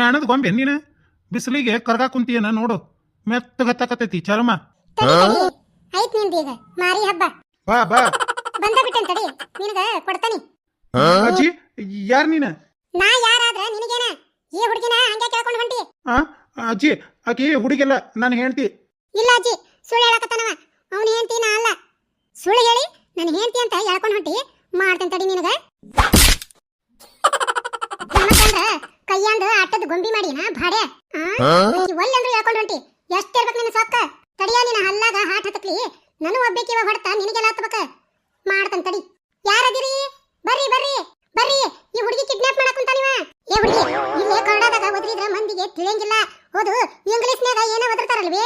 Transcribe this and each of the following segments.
ಮ್ಯಾಣದ ಗೊಂಬೆ ನೀನು ಬಿಸಿಲಿಗೆ ಕರ್ಗ ಕುಂತಿಯನ ನೋಡು. ಮೆತ್ತಗತ್ತಕತೈತಿ ಚರ್ಮ. ಐತ್ನಿಂದ ಈಗ. ಮಾರಿ ಹಬ್ಬ. ಬಾ ಬಾ. ಬಂದ ಬಿಟ್ಟೆನ್ ತಡಿ. ನಿನಗ ಕೊಡ್ತಾನಿ. ಅಜ್ಜಿ ಯಾರ್ ನೀನ? ನಾ ಯಾರಾದ್ರ ನಿನಗೇನ? ಈ ಹುಡುಗಿನ ಹಂಗೆ ಕೇಳ್ಕೊಂಡು ಹೊಂಟಿ. ಆ? ಅಜ್ಜಿ ಆಕಿ ಹುಡುಗಿಲ್ಲ ನಾನು ಹೇಳ್ತಿ. ಇಲ್ಲ ಅಜ್ಜಿ ಸುಳ್ಳು ಹೇಳಕತ್ತಾನವ. ಅವನು ಹೇಳ್ತಿ ನಾ ಅಲ್ಲ. ಸುಳ್ಳು ಹೇಳಿ ನನ್ನ ಹೆಂಡತಿ ಅಂತ ಹೇಳ್ಕೊಂಡು ಹೊಂಟಿ. ಮಾಡ್ತೇನೆ ತಡಿ ನಿನಗ. ನನಗಂದ್ರ ಕೈಯಂದ ಆಟದ ಗೊಂಬಿ ಮಾಡಿನ ಭಾಡೆ. ಒಲ್ಲೆ ಅಂದ್ರು ಹೇಳ್ಕೊಂಡು ಹೊಂಟಿ. ಎಷ್ಟ್ ಇರ್ಬೇಕು ನಿನ್ನ ಸೊಕ್ಕ? ತಡಿಯ ನಿನ್ನ ಹಲ್ಲಾಗ ಹಾಟ್ ಹತ್ತಕ್ಲಿ. ನಾನು ಒಬ್ಬೇಕಿವ ಹೊಡ್ತ ನಿನಗೆಲ್ಲ ಹತ್ತಬೇಕ ಮಾಡ್ತನ್ ತಡಿ. ಯಾರದಿರಿ? ಬರ್ರಿ ಬರ್ರಿ. ಬರ್ರಿ. ಈ ಹುಡುಗಿ ಕಿಡ್ನಾಪ್ ಮಾಡಕ್ ಕುಂತಾನಿವ ಏ ಹುಡುಗಿ ಇಲ್ಲೇ ಕನ್ನಡದಾಗ ಓದ್ರಿದ್ರ ಮಂದಿಗೆ ತಿಳಿಯಂಗಿಲ್ಲ. ಹೌದು ಇಂಗ್ಲಿಷ್ನ್ಯಾಗ ಏನೋ ಓದಿರ್ತಾರಲ್ವೇ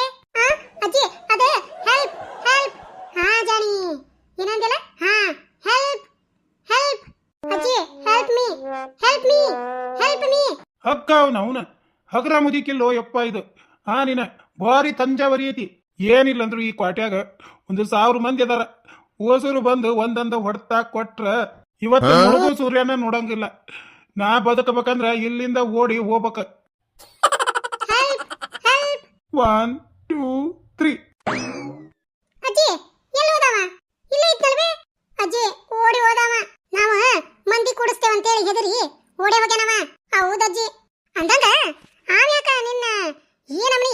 ಹಗರ ಮುದಿಕಿಲ್ಲೋ ಯಪ್ಪ ಇದು? ಆ ನೀನ ಭಾರಿ ತಂಜಾವರಿ ಐತಿ ಏನಿಲ್ಲ ಅಂದ್ರು ಈ ಕ್ವಾಟ್ಯಾಗ ಒಂದು ಸಾವಿರ ಮಂದಿ ಅದಾರ. ಓಸೂರು ಬಂದು ಒಂದೊಂದು ಹೊಡ್ತಾ ಕೊಟ್ರ ಇವತ್ತು ಮುಳುಗು ಸೂರ್ಯನ ನೋಡಂಗಿಲ್ಲ. ನಾ ಬದುಕಬೇಕಂದ್ರ ಇಲ್ಲಿಂದ ಓಡಿ ಹೋಗ್ಬೇಕ. ಒನ್ ಟೂ ತ್ರೀ ಅಜ್ಜಿ ಎಲ್ಲಿ ಹೋದವ ಇಲ್ಲೇ ಇದ್ನಲ್ವೇ ಅಜ್ಜಿ ಓಡಿ ಹೋದವ ನಾವ ಮಂದಿ ಕೂಡಿಸ್ತೇವೆ ಅಂತೇಳಿ ಹೆದರಿ ಓಡಿ ಹೋಗ್ಯಾನವ ಹೌದಜ್ಜಿ ಅಂದಂಗ ಆಮ್ಯಾಕ ನಿನ್ನ ಈ ನಮ್ನಿ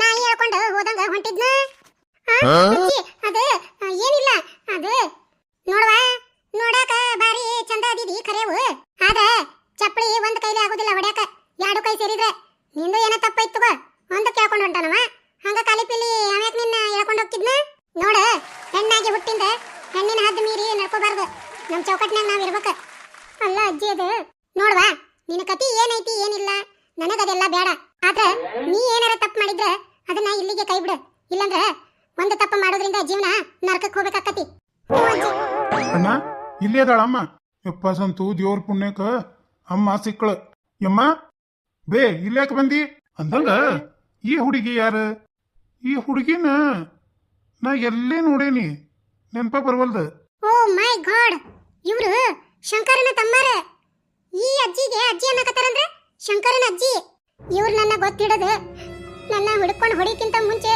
ನಾಯಿ ಹೇಳ್ಕೊಂಡು ಹೋದಂಗ ಹೊಂಟಿದ್ನ ಆ, ಅಜ್ಜಿ ಅದ ಆ, ಏನಿಲ್ಲ ಅದ ನೋಡವಾ ನೋಡಾಕ ಬಾರಿ ಅದಿದಿ ಖರೇವು ಆದ ಚಪ್ಪಳಿ ಒಂದ್ ಕೈಲಿ ಆಗೋದಿಲ್ಲ ಹೊಡ್ಯಾಕ ಎರಡು ಕೈ ಸೇರಿದ್ರೆ. ನಿಂದು ಏನೋ ತಪ್ಪೈತ್ ತಗೋ. ಒಂದ ಕೇಳ್ಕೊಂಡು ಹೊಂಟಾನವ. ಹಂಗ ಕಾಲಿ ಪಿಲಿ ಆಮ್ಯಾಕ ನಿನ್ನ ಹೇಳ್ಕೊಂಡು ಹೋಗ್ತಿದ್ನ? ನೋಡ, ಹೆಣ್ಣಾಗಿ ಹುಟ್ಟಿಂದ ಹೆಣ್ಣಿನ ಹದ್ದು ಮೀರಿ ನಡ್ಕೋಬಾರ್ದು. ನಮ್ ಚೌಕಟ್ನಾಗ ನಾವ್ ಇರ್ಬೇಕ. ಅಲ್ಲ ಅಜ್ಜಿ ಅದು. ನೋಡ್ವಾ, ನಿನ್ನ ಕತಿ ಏನೈತಿ ಏನಿಲ್ಲ. ನನಗದೆಲ್ಲ ಬೇಡ. ಆದ್ರ ನೀ ಏನಾರ ತಪ್ಪು ಮಾಡಿದ್ರ ಅದನ್ನ ಇಲ್ಲಿಗೆ ಕೈ ಬಿಡು ಇಲ್ಲಂದ್ರ ಒಂದು ತಪ್ಪು ಮಾಡೋದ್ರಿಂದ ಜೀವನ ನರಕಕ್ಕೆ ಹೋಗ್ಬೇಕಾಕತಿ. ಅಣ್ಣ, ಇಲ್ಲೇ ಯಪ್ಪ ಸಂತು, ದೇವ್ರ ಪುಣ್ಯಕ್ಕ ಅಮ್ಮ ಸಿಕ್ಕಳು. ಯಮ್ಮ, ಬೇ, ಇಲ್ಯಾಕ ಬಂದಿ? ಅಂದಂಗ, ಈ ಹುಡುಗಿ ಯಾರು? ಈ ಹುಡುಗಿನ ನಾ ಎಲ್ಲಿ ನೋಡೇನಿ? ನೆನಪ ಬರವಲ್ದ? Oh my god! ಇವ್ರು ಶಂಕರನ ತಮ್ಮರ. ಈ ಅಜ್ಜಿಗೆ ಅಜ್ಜಿ ಅನ್ನಕತ್ತಾರಂದ್ರೆ? ಶಂಕರನ ಅಜ್ಜಿ. ಇವ್ರು ನನ್ನ ಗೊತ್ತಿಡದು ನನ್ನ ಹುಡ್ಕೊಂಡು ಹೊಡಿಕ್ಕಿಂತ ಮುಂಚೆ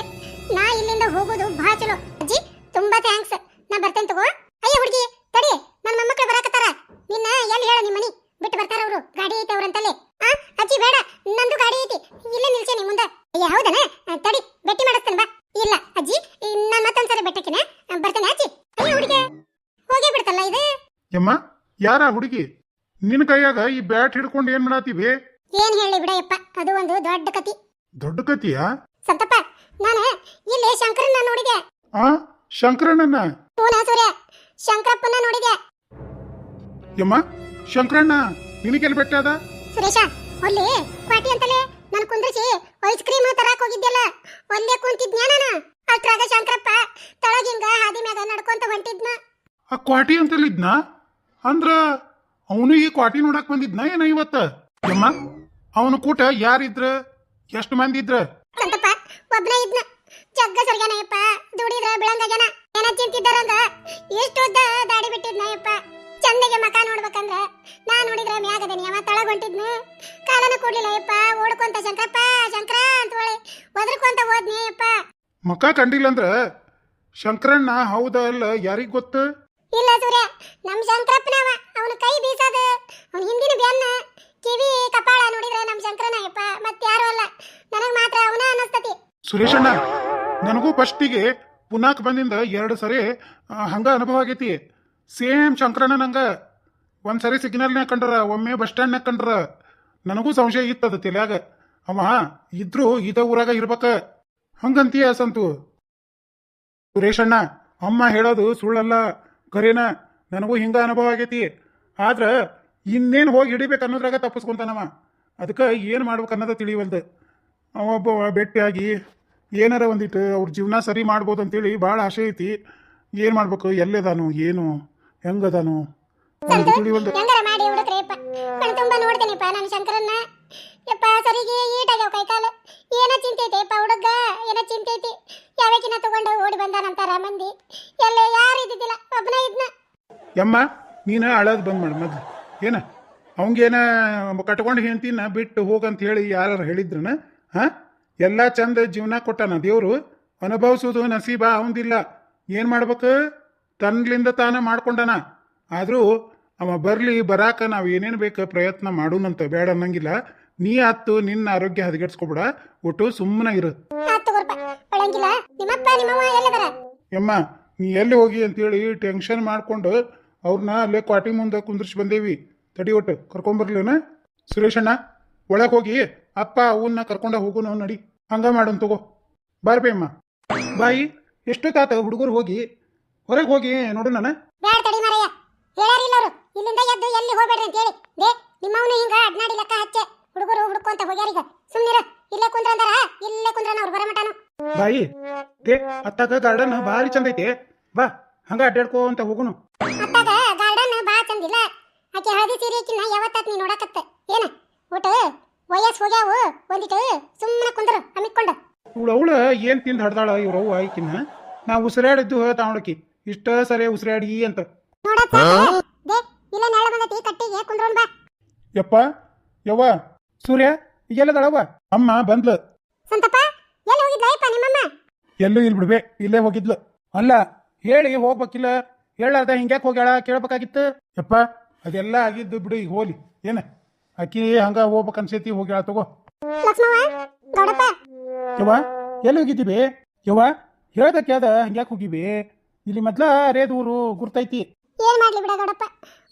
ನಾ ಇಲ್ಲಿಂದ ಹೋಗೋದು ಬಹಳ ಚಲೋ ಅಜ್ಜಿ ತುಂಬಾ ಥ್ಯಾಂಕ್ಸ್ ನಾ ಬರ್ತೇನೆ ತಗೋ ಅಯ್ಯ ಹುಡುಗಿ ತಡಿ ನನ್ನ ಮೊಮ್ಮಕ್ಕಳು ಬರಾಕತ್ತಾರ ನಿನ್ನ ಎಲ್ಲಿ ಹೇಳ ನಿಮ್ಮ ಮನಿ ಬಿಟ್ಟು ಬರ್ತಾರ ಅವರು ಗಾಡಿ ಐತೆ ಅವ್ರಂತಲ್ಲೇ ಆ ಅಜ್ಜಿ ಬೇಡ ನಂದು ಗಾಡಿ ಐತಿ ಇಲ್ಲೇ ನಿಲ್ಸೇನಿ ಮುಂದೆ ಅಯ್ಯ ಹೌದನ ಆ, ತಡಿ ಭೇಟಿ ಮಾಡಿಸ್ತೇನೆ ಬಾ ಇಲ್ಲ ಅಜ್ಜಿ ನಾನು ಮತ್ತೊಂದ್ಸರಿ ಬೆಟ್ಟಕ್ಕಿನ ಬರ್ತಾನೆ ಅಜ್ಜಿ ಅಯ್ಯ ಹುಡುಗಿ ಹೋಗೇ ಬಿಡ್ತಲ್ಲ ಇದು? ಯಮ್ಮ ಯಾರ ಹುಡುಗಿ? ನಿನ್ನ ಕೈಯಾಗ ಈ ಬ್ಯಾಟ್ ಹಿಡ್ಕೊಂಡು ಏನ್ ಮಾಡಾತೀವಿ ಏನ್ ಹೇಳಿ ಬಿಡಯಪ್ಪ ಅದು ಒಂದು ದೊಡ್ಡ ಕತಿ. ದೊಡ್ಡ ಕತಿಯಾ? ಸಂತಪ್ಪ ನಾನು ಇಲ್ಲಿ ಶಂಕರಣ್ಣ ನೋಡಿದೆ. ಆ ಶಂಕರಣ್ಣನ? ಪೂನಾ ಸೂರ್ಯ ಶಂಕರಪ್ಪನ ನೋಡಿದೆ. ಯಮ್ಮ ಶಂಕರಣ್ಣ ನಿನಗೆಲ್ಲಿ ಬೆಟ್ಟ ಅದ? ಸುರೇಶ ಅಲ್ಲಿ ಪಾಟಿ ಅಂತಲೇ ನಾನು ಕುಂದ್ರಿಸಿ ಐಸ್ ಕ್ರೀಮ್ ತರಕ್ ಹೋಗಿದ್ದೆಲ್ಲ ಅಲ್ಲೇ ಕುಂತಿದ್ನ್ಯಾ ನಾನು? ಅಷ್ಟ್ರಾಗ ಶಂಕರಪ್ಪ ತಳಗಿಂಗ ಹಾದಿ ಮ್ಯಾಗ ನಡ್ಕೊಂತ ಹೊಂಟಿದ್ನ. ಆ ಕ್ವಾಟಿ ಅಂತಲ್ಲಿದ್ನ? ಅಂದ್ರ ಅವನು ಈ ಕ್ವಾಟಿ ನೋಡಕ್ ಬಂದಿದ್ನ ಏನ ಇವತ್ತ? ಯಮ್ಮ ಅವನು ಕೂಟ ಯಾರಿದ್ರ? ಎಷ್ಟು ಮಂದಿ ಇದ್ರ? ಸಂತಪ್ಪ ಒಬ್ನ ಇದ್ನ. ಜಗ್ಗ ಸರ್ಗನಯ್ಯಪ್ಪ ದುಡಿದ್ರ ಬೆಳಂಗಾಗ್ಯಾನ. ಏನ ಚಿಂತಿದ್ದಾರಂದ ಎಷ್ಟು ಉದ್ದ ದಾಡಿ ಬಿಟ್ಟಿದ್ನಯ್ಯಪ್ಪ. ಚಂದಗೆ ಮಕ ನೋಡ್ಬೇಕಂದ್ರ ನಾ ನೋಡಿದ್ರ ಮ್ಯಾಗದೇನಿ ಅವ ತಳಗ ಹೊಂಟಿದ್ನ. ಕಾಲನ ಕೊಡ್ಲಿಲ್ಲ ಯಪ್ಪ ಓಡ್ಕೊಂತ ಶಂಕರಪ್ಪ ಶಂಕರ ಅಂತ ಒಳೆ ಒದ್ರಕೊಂತ ಹೋದ್ನಿ ಯಪ್ಪ ಮಕ ಕಂಡಿಲ್ಲ ಅಂದ್ರ ಶಂಕರಣ್ಣ ಹೌದ ಅಲ್ಲ ಯಾರಿಗ ಗೊತ್ತ? ಇಲ್ಲ ಸೂರ್ಯ ನಮ್ ಶಂಕರಪ್ಪನವ. ಅವನ ಕೈ ಬೀಸದ. ಅವನ ಹಿಂದಿನ ಬೆನ್ನ ಕಿವಿ ಕಪಾಳ ನೋಡಿದ್ರೆ ನಮ್ ಮತ್ತೆ ಮತ್ಯಾರು ಅಲ್ಲ. ನನಗ್ ಮಾತ್ರ ಅವನ ಅನಸ್ತತಿ. ಸುರೇಶಣ್ಣ ನನಗೂ ಫಸ್ಟಿಗೆ ಪುನಾಕ್ ಬಂದಿಂದ ಎರಡು ಸರಿ ಆ, ಹಂಗ ಅನುಭವ ಆಗೈತಿ. ಸೇಮ್ ಶಂಕರಣ್ಣ ನಂಗ. ಒಂದ್ ಸರಿ ಸಿಗ್ನಲ್ನ್ಯಾಗ ಕಂಡ್ರ ಒಮ್ಮೆ ಬಸ್ ಸ್ಟ್ಯಾಂಡ್ನ್ಯಾಗ ಕಂಡ್ರ. ನನಗೂ ಸಂಶಯ ಇತ್ತದ ತಲ್ಯಾಗ. ಅವ ಇದ್ರು ಇದ ಊರಾಗ ಇರ್ಬೇಕ. ಹಂಗಂತೀಯ ಸಂತು? ಸುರೇಶಣ್ಣ ಅಮ್ಮ ಹೇಳೋದು ಸುಳ್ಳಲ್ಲ. ಕರೇನ ನನಗೂ ಹಿಂಗ ಅನುಭವ ಆಗೈತಿ. ಆದ್ರ ಇನ್ನೇನು ಹೋಗಿ ಹಿಡಿಬೇಕು ಅನ್ನೋದ್ರಾಗ ತಪ್ಪಿಸ್ಕೊಂತಾನವ. ಅದಕ್ಕೆ ಏನು ಮಾಡ್ಬೇಕು ಅನ್ನೋದ ತಿಳಿವಲ್ದು. ಒಬ್ಬ ಭೇಟಿಯಾಗಿ ಏನಾರ ಒಂದಿಟ್ಟು ಅವ್ರ ಜೀವನ ಸರಿ ಮಾಡ್ಬೋದು ಅಂತೇಳಿ ಭಾಳ ಆಸೆ ಐತಿ. ಏನು ಮಾಡ್ಬೇಕು? ಎಲ್ಲದಾನು? ಏನು? ಹೆಂಗದಾನು? ತಿಳಿವಲ್ದು. ಯಪ್ಪ, ಸರಿಗೆ ಈಟಾಗ್ಯಾವ ಕೈಕಾಲು. ಏನೋ ಚಿಂತೆ ಐತೆಪ್ಪ ಹುಡುಗ, ಏನೋ ಚಿಂತೆ ಐತಿ ಯಾವಕಿನ ತಗೊಂಡು ಓಡಿ ಬಂದಾನಂತಾರ ಮಂದಿ ಎಲ್ಲ ಯಾರು ಇದ್ದಿದ್ದಿಲ್ಲ ಒಬ್ಬನ ಇದ್ನ. ಯಮ್ಮ, ನೀನು ಅಳೋದು ಬಂದ್ ಮಾಡು ಮೊದ್ಲು. ಏನ? ಅವಂಗೇನ ಕಟ್ಕೊಂಡು ಹೆಂಡ್ತಿನ ಬಿಟ್ಟು ಹೋಗಂತ ಹೇಳಿ ಯಾರು ಹೇಳಿದ್ರನ? ಹಾ? ಎಲ್ಲ ಚಂದ ಜೀವನ ಕೊಟ್ಟಾನ ದೇವರು? ಅನುಭವಿಸೋದು ನಸೀಬ ಅವಂದಿಲ್ಲ. ಏನು ಮಾಡ್ಬೇಕು? ತನ್ಲಿಂದ ತಾನೇ ಮಾಡ್ಕೊಂಡಾನ. ಆದರೂ ಅವ ಬರಲಿ, ಬರಾಕ ನಾವು ಏನೇನು ಬೇಕು ಪ್ರಯತ್ನ ಮಾಡೋಣಂತ ಬೇಡ ಅನ್ನಂಗಿಲ್ಲ. ನೀ ಆತು ನಿನ್ನ ಆರೋಗ್ಯ ಹದಗೆಡ್ಸ್ಕೊಬಿಡ. ಒಟ್ಟು ಸುಮ್ಮನೆ ಇರು. ಯಮ್ಮ ನೀ ಎಲ್ಲಿ ಹೋಗಿ ಅಂತೇಳಿ ಟೆನ್ಷನ್ ಮಾಡ್ಕೊಂಡು ಅವ್ರನ್ನ ಅಲ್ಲೇ ಕ್ವಾಟಿ ಮುಂದೆ ಕುಂದ್ರಿಸಿ ಬಂದೇವಿ. ತಡಿ ಒಟ್ಟು ಕರ್ಕೊಂಬರ್ಲೇನ? ಸುರೇಶಣ್ಣ ಒಳಗೆ ಹೋಗಿ ಅಪ್ಪ ಅವನ್ನ ಕರ್ಕೊಂಡ ಹೋಗೋಣ ನಡಿ. ಹಂಗ ಮಾಡೋಣ ತಗೋ. ಬಾರ್ಬೇ ಅಮ್ಮ. ಬಾಯಿ ತಾತ ಹುಡುಗರು ಹೋಗಿ? ಹೊರಗೆ ಹೋಗಿ ನೋಡು ನಾನು. ಬ್ಯಾಡ ತಡಿ ಮಾರಯ್ಯ. ಹೇಳಾರಿಲ್ಲ ಅವ್ರು ಇಲ್ಲಿಂದ ಎದ್ದು ಎಲ್ಲಿ ಹೋಗ್ಬೇಡ್ರಿ ಅಂತ ಹೇಳಿ ದೇ ನಿಮ್ಮವನು ಹಿಂಗ ಅಡ್ನಾಡಿ ಲೆಕ್ಕ ಹಚ್ಚೆ. ಹುಡುಗರು ಹುಡುಕೊಂತ ಹೋಗ್ಯಾರೀಗ. ಸುಮ್ನಿರ. ಇಲ್ಲೇ ಕುಂದ್ರ ಅಂದಾರ. ಇಲ್ಲೇ ಕುಂದ್ರನ ಅವ್ರು ಬರಮಟಾನು ಬಾಯಿ ದೇ ಅತ್ತಾಗ ಗಾರ್ಡನ್ ಭಾರಿ ಚಂದ ಐತೆ. ಬಾ ಹಂಗ ಅಡ್ಡಾಡ್ಕೋ ಅಂತ ಹೋಗುನು. ಅತ್ತಾಗ ಗಾರ್ಡನ್ ಬಾ ಚಂದಿಲ್ಲ ಆಕೆ ಹಳದಿ ಸೀರೆ ಕಿನ್ನ ಯಾವತ್ತಾತ್ ನೀ ನೋಡಕತ್ತ. ಏನ? ಊಟ ವಯಸ್ಸು ಹೋಗ್ಯಾವು ಒಂದಿಟ್ಟು ಸುಮ್ಮನೆ ಕುಂದ್ರ ಹಮ್ಮಿಕೊಂಡು. ಅವಳು ಅವಳ ಏನು ತಿಂದು ಹಡ್ದಾಳ ಇವ್ರವ್ವ ಆಯ್ಕಿನ ನಾ ಉಸಿರಾಡಿದ್ದು ತಾವಳಕಿ ಇಷ್ಟ ಸರಿ ಉಸಿರಾಡಿ ಅಂತ. ನೋಡಪ್ಪ ದೇ ಇಲ್ಲ ನೆಳ ಬಂದತಿ ಕಟ್ಟಿಗೆ ಕುಂದ್ರೋಣ ಬಾ. ಯಪ್ಪ ಯವ್ವ ಸೂರ್ಯ ಈಗೆಲ್ಲದಳವ್ವ ಅಮ್ಮ ಬಂದ್ಲು. ಸಂತಪ್ಪ ಎಲ್ಲಿ ನಿಮ್ಮಮ್ಮ? ಎಲ್ಲೂ ಇಲ್ ಬಿಡ್ಬೆ ಇಲ್ಲೇ ಹೋಗಿದ್ಲು. ಅಲ್ಲ ಹೇಳಿ ಹೋಗ್ಬೇಕಿಲ್ಲ ಹೇಳಾರ್ದ ಹಿಂಗ್ಯಾಕೆ ಹೋಗ್ಯಾಳ ಕೇಳ್ಬೇಕಾಗಿತ್ತು? ಯಪ್ಪ ಅದೆಲ್ಲ ಆಗಿದ್ದು ಬಿಡು ಈಗ ಹೋಲಿ. ಏನ ಅಕ್ಕಿ ಹಂಗ ಹೋಗ್ಬೇಕ ಅನ್ಸೈತಿ ಹೋಗ್ಯಾಳ ತಗೋ. ಯವ್ವ ಎಲ್ಲಿ ಹೋಗಿದ್ದೀವಿ? ಯವ್ವ ಹೇಳ್ದಕ್ಕೆ ಕೇಳ್ದ ಹಂಗ್ಯಾಕೆ ಹೋಗಿವಿ ಇಲ್ಲಿ ಮೊದ್ಲ ರೇದೂರು ಗುರ್ತೈತಿ. ಏನ್ ಮಾಡ್ಲಿ ಬಿಡ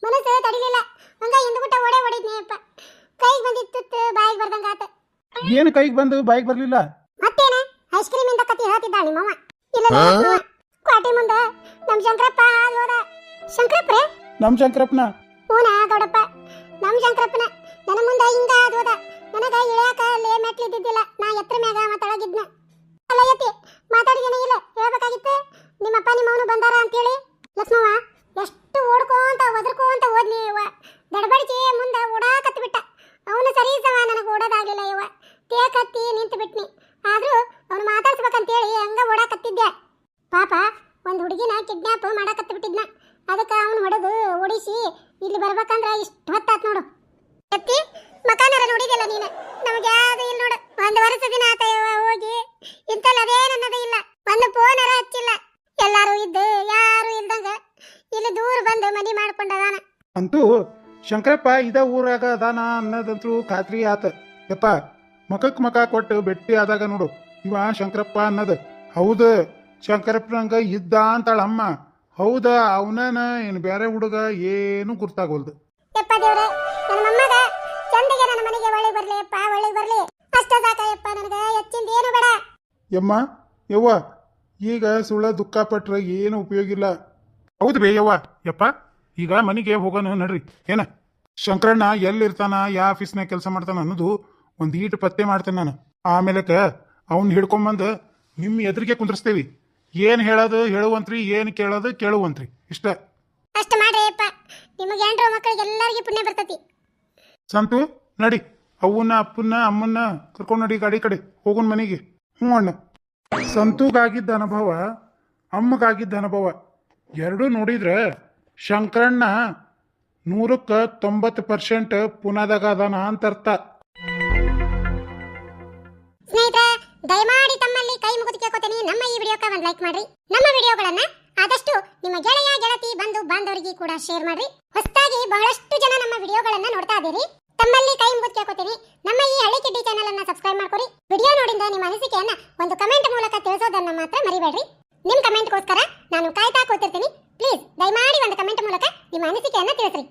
ಮನಸ್ಸು ತಡಿಲಿಲ್ಲ ಹಂಗ ಹಿಂದ್ಬಿಟ್ಟ ಓಡೇ ಹೊಡಿದ್ನೇಪ್ಪ ಕೈಗೆ ಬಂದಿತ್ತು ಬಾಯಿಗೆ ಬರ್ದಂಗ ಆತ ಏನು ಕೈಗೆ ಬಂದು ಬಾಯಿಗೆ ಬರಲಿಲ್ಲ? ಮತ್ತೇನ? ಐಸ್ ಕ್ರೀಮ್ ಇಂದ ಕತಿ ಹೇಳ್ತಿದ್ದ ನಿಮ್ಮವ್ವ. ಇಲ್ಲ ಲಕ್ಷ್ಮವ್ವ, ಕ್ವಾಟಿ ಮುಂದ ನಮ್ ಶಂಕರಪ್ಪ ಶಂಕರಪ್ಪ ನಮ್ಮ ಶಂಕರಪ್ಪನ? ತೇಕತ್ತಿ ನಿಂತು ಬಿಟ್ನಿ. ಆದ್ರೂ ಅವನು ಮಾತಾಡ್ಸ್ಬೇಕಂತೇಳಿ ಹಂಗ ಓಡಾಕತ್ತಿದ್ದೆ. ಪಾಪ, ಒಂದು ಹುಡುಗಿನ ಕಿಡ್ನಾಪ್ ಮಾಡಾಕತ್ತ ಬಿಟ್ಟಿದ್ನ ಅದಕ್ಕೆ ಅವನು ಹೊಡೆದು ಓಡಿಸಿ ಇಲ್ಲಿ ಬರ್ಬೇಕಂದ್ರೆ ಇಷ್ಟು ಹೊತ್ತಾತ್ ನೋಡು. ಎತ್ತಿ, ಮಕಾನರ ನೋಡಿದೆಲ್ಲ ನೀನು? ನಮಗೆ ಯಾವುದು ಇಲ್ಲ ನೋಡು. ಒಂದು ವರ್ಷ ದಿನ ಆತ ಹೋಗಿ, ಇಂತಲ್ಲ ಅದೇ ನನ್ನದು ಇಲ್ಲ. ಒಂದು ಫೋನರ ಹಚ್ಚಿಲ್ಲ. ಎಲ್ಲಾರು ಇದ್ದು, ಯಾರು ಇಲ್ದಂಗ ಇಲ್ಲಿ ದೂರ ಬಂದು ಮನಿ ಮಾಡ್ಕೊಂಡದಾನ ಅಂತೂ ಶಂಕರಪ್ಪ ಇದ ಊರಾಗ ಅದಾನ ಅನ್ನೋದಂತೂ ಖಾತ್ರಿ ಆತ. ಯಪ್ಪ ಮಕಕ್ ಮಕ ಕೊಟ್ಟು ಭೇಟಿ ಆದಾಗ ನೋಡು ಇವ ಶಂಕರಪ್ಪ ಅನ್ನೋದು. ಹೌದು ಶಂಕರಪ್ಪನಂಗ ಇದ್ದ ಅಂತಾಳ ಅಮ್ಮ ಹೌದ ಅವನನ ಏನು ಬೇರೆ ಹುಡುಗ ಏನು ಗುರ್ತಾಗೋಲ್ದು. ಯಪ್ಪ ದೇವ್ರೆ ನನ್ನ ಮೊಮ್ಮಗ ಚಂದಿಗೆ ನನ್ನ ಮನೆಗೆ ಒಳ್ಳೆ ಬರ್ಲಿ ಯಪ್ಪ ಒಳ್ಳೆ ಬರ್ಲಿ. ಅಷ್ಟ ಸಾಕಯ್ಯಪ್ಪ ನನಗ ಹೆಚ್ಚಿಂದ ಏನು ಬೇಡ. ಯಮ್ಮ ಯವ್ವ ಈಗ ಸುಳ್ಳ ದುಃಖ ಪಟ್ರ ಏನು ಉಪಯೋಗ ಇಲ್ಲ. ಹೌದು ಬೇ ಯವ್ವ ಯಪ್ಪ ಈಗ ಮನೆಗೆ ಹೋಗೋಣ ನಡ್ರಿ. ಏನ? ಶಂಕರಣ್ಣ ಎಲ್ಲಿರ್ತಾನ ಯಾವ ಆಫೀಸ್ನಾಗ ಕೆಲಸ ಮಾಡ್ತಾನ ಅನ್ನೋದು ಒಂದು ಈಟು ಪತ್ತೆ ಮಾಡ್ತೇನೆ ನಾನು. ಆಮೇಲೆಕ ಅವ್ನ ಹಿಡ್ಕೊಂಬಂದು ನಿಮ್ಮ ಎದುರಿಗೆ ಕುಂದ್ರಸ್ತೇವಿ. ಏನು ಹೇಳೋದು ಹೇಳುವಂತ್ರಿ ಏನು ಕೇಳೋದು ಕೇಳುವಂತ್ರಿ. ಇಷ್ಟ. ಅಷ್ಟ ಮಾಡ್ರಿಪ್ಪ ನಿಮಗೆ ಹೆಂಡ್ರು ಮಕ್ಕಳಿಗೆ ಎಲ್ಲರಿಗೂ ಪುಣ್ಯ ಬರ್ತತಿ. ಸಂತು ನಡಿ. ಅವನ್ನ ಅಪ್ಪನ್ನ ಅಮ್ಮನ್ನ ಕರ್ಕೊಂಡು ನಡಿ ಗಾಡಿ ಕಡೆ. ಹೋಗೋಣ ಮನೆಗೆ. ಹ್ಞೂ ಅಣ್ಣ. ಸಂತೂಗಾಗಿದ್ದ ಅನುಭವ ಅಮ್ಮಗಾಗಿದ್ದ ಅನುಭವ. ಎರಡೂ ನೋಡಿದ್ರೆ ಶಂಕರಣ್ಣ ನೂರಕ್ಕೆ ತೊಂಬತ್ತು ಪರ್ಸೆಂಟ್ ಪುನಾದಾಗ ಅದಾನ ಅಂತ ಅರ್ಥ. ದಯಮಾಡಿ ತಮ್ಮಲ್ಲಿ ಕೈ ಮುಗಿದು ಕೇಳ್ಕೊತೀನಿ. ನಮ್ಮ ಈ ವಿಡಿಯೋಕ್ಕೆ ಒಂದು ಲೈಕ್ ಮಾಡ್ರಿ. ನಮ್ಮ ವಿಡಿಯೋಗಳನ್ನ ಆದಷ್ಟು ನಿಮ್ಮ ಗೆಳೆಯ, ಗೆಳತಿ, ಬಂಧು, ಬಾಂಧವರಿಗೆ ಕೂಡ ಶೇರ್ ಮಾಡ್ರಿ. ಹೊಸದಾಗಿ ಬಹಳಷ್ಟು ಜನ ನಮ್ಮ ವಿಡಿಯೋಗಳನ್ನ ನೋಡ್ತಾ ಇದ್ದೀರಿ. ತಮ್ಮಲ್ಲಿ ಕೈ ಮುಗಿದು ಕೇಳ್ಕೊತೀನಿ. ನಮ್ಮ ಈ ಹಳ್ಳಿ ಕಿಡ್ಡಿ ಚಾನೆಲ್ ಅನ್ನ ಸಬ್ಸ್ಕ್ರೈಬ್ ಮಾಡ್ಕೊರಿ. ವಿಡಿಯೋ ನೋಡಿದ ನಿಮ್ಮ ಅನಿಸಿಕೆಯನ್ನ ಒಂದು ಕಮೆಂಟ್ ಮೂಲಕ ತಿಳಿಸೋದನ್ನ ಮಾತ್ರ ಮರಿಬೇಡ್ರಿ. ನಿಮ್ ಕಮೆಂಟ್ಗೋಸ್ಕರ ನಾನು ಕಾಯ್ತಾ ಕೂತಿರ್ತೀನಿ. ಪ್ಲೀಸ್ ದಯಮಾಡಿ ಒಂದು ಕಮೆಂಟ್ ಮೂಲಕ ನಿಮ್ಮ ಅನಿಸಿಕೆಯನ್ನ ತಿಳಿಸ್ರಿ.